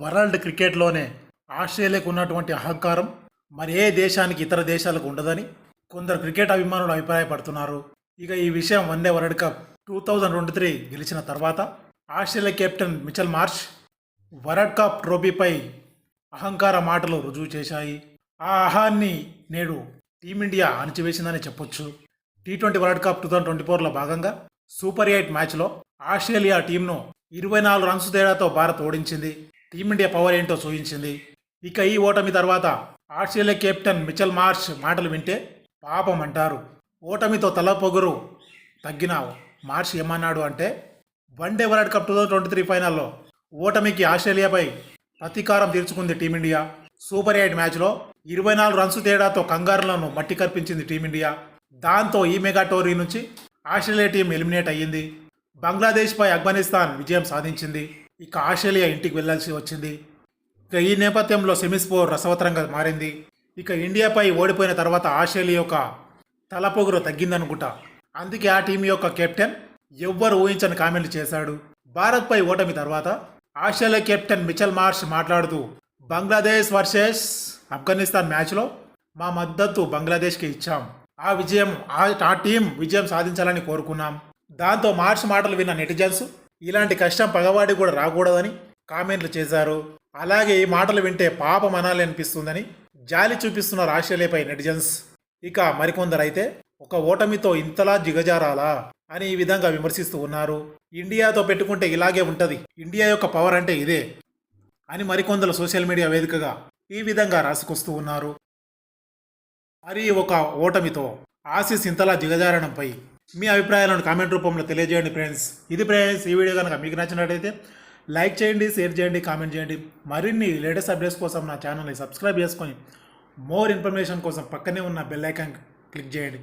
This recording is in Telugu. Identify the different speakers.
Speaker 1: వరల్డ్ క్రికెట్లోనే ఆస్ట్రేలియాకు ఉన్నటువంటి అహంకారం మరి ఏ దేశానికి ఇతర దేశాలకు ఉండదని కొందరు క్రికెట్ అభిమానులు అభిప్రాయపడుతున్నారు. ఇక ఈ విషయం one day world cup two thousand twenty three గెలిచిన తర్వాత Australia captain Mitchell Marsh world cup ట్రోఫీపై అహంకార మాటలు రుజువు చేశాయి. ఆ అహాన్ని నేడు టీమిండియా అణిచివేసిందని చెప్పొచ్చు. T twenty World Cup two thousand twenty ఫోర్లో భాగంగా సూపర్ ఎయిట్ మ్యాచ్లో ఆస్ట్రేలియా టీంను ఇరవై నాలుగు రన్స్ తేడాతో భారత్ ఓడించింది. టీమిండియా పవర్ ఏంటో చూపించింది. ఇక ఈ ఓటమి తర్వాత ఆస్ట్రేలియా కెప్టెన్ మిచెల్ మార్చ్ మాటలు వింటే పాపం అంటారు. ఓటమితో తల పొగురు తగ్గిన మార్చ్ ఏమన్నాడు అంటే one day world cup two thousand twenty three ఫైనల్లో ఓటమికి ఆస్ట్రేలియాపై ప్రతీకారం తీర్చుకుంది టీమిండియా. సూపర్ ఎయిట్ మ్యాచ్లో ఇరవై నాలుగు రన్స్ తేడాతో కంగారులను మట్టి కర్పించింది టీమిండియా. దాంతో ఈ మెగా టోర్నీ నుంచి ఆస్ట్రేలియా టీం ఎలిమినేట్ అయ్యింది. బంగ్లాదేశ్పై ఆఫ్ఘనిస్తాన్ విజయం సాధించింది. ఇక ఆస్ట్రేలియా ఇంటికి వెళ్ళాల్సి వచ్చింది. ఇక ఈ నేపథ్యంలో సెమిస్పోర్ రసవతరంగా మారింది. ఇక ఇండియాపై ఓడిపోయిన తర్వాత ఆస్ట్రేలియా యొక్క తలపొగురు తగ్గిందనుకుంటా. అందుకే ఆ టీం యొక్క కెప్టెన్ ఎవ్వరు ఊహించని కామెంట్లు చేశాడు. భారత్పై ఓటమి తర్వాత ఆస్ట్రేలియా కెప్టెన్ మిచెల్ మార్ష్ మాట్లాడుతూ బంగ్లాదేశ్ వర్సెస్ ఆఫ్ఘనిస్తాన్ మ్యాచ్లో మా మద్దతు బంగ్లాదేశ్కి ఇచ్చాం. ఆ విజయం ఆ- ఆ టీం విజయం సాధించాలని కోరుకున్నాం. దాంతో మార్చ్ మాటలు విన్న నెటిజన్స్ ఇలాంటి కష్టం పగవాడికి కూడా రాకూడదని కామెంట్లు చేశారు. అలాగే ఈ మాటలు వింటే పాపం అనాలి అనిపిస్తుందని జాలి చూపిస్తున్నారు ఆస్ట్రేలియాపై నెటిజన్స్. ఇక మరికొందరైతే ఒక ఓటమితో ఇంతలా జిగజారాలా అని ఈ విధంగా విమర్శిస్తూ ఉన్నారు. ఇండియాతో పెట్టుకుంటే ఇలాగే ఉంటుంది. ఇండియా యొక్క పవర్ అంటే ఇదే అని మరికొందరు సోషల్ మీడియా వేదికగా ఈ విధంగా రాసుకొస్తూ ఉన్నారు. మరి ఒక ఓటమితో ఆశీస్ ఇంతలా దిగజారడంపై మీ అభిప్రాయాలను కామెంట్ రూపంలో తెలియజేయండి ఫ్రెండ్స్. ఇది ఫ్రెండ్స్ ఈ వీడియో కనుక మీకు నచ్చినట్టయితే లైక్ చేయండి షేర్ చేయండి కామెంట్ చేయండి. మరిన్ని లేటెస్ట్ అప్డేట్స్ కోసం నా ఛానల్ని సబ్స్క్రైబ్ చేసుకొని మోర్ ఇన్ఫర్మేషన్ కోసం పక్కనే ఉన్న బెల్ ఐకాన్ క్లిక్ చేయండి.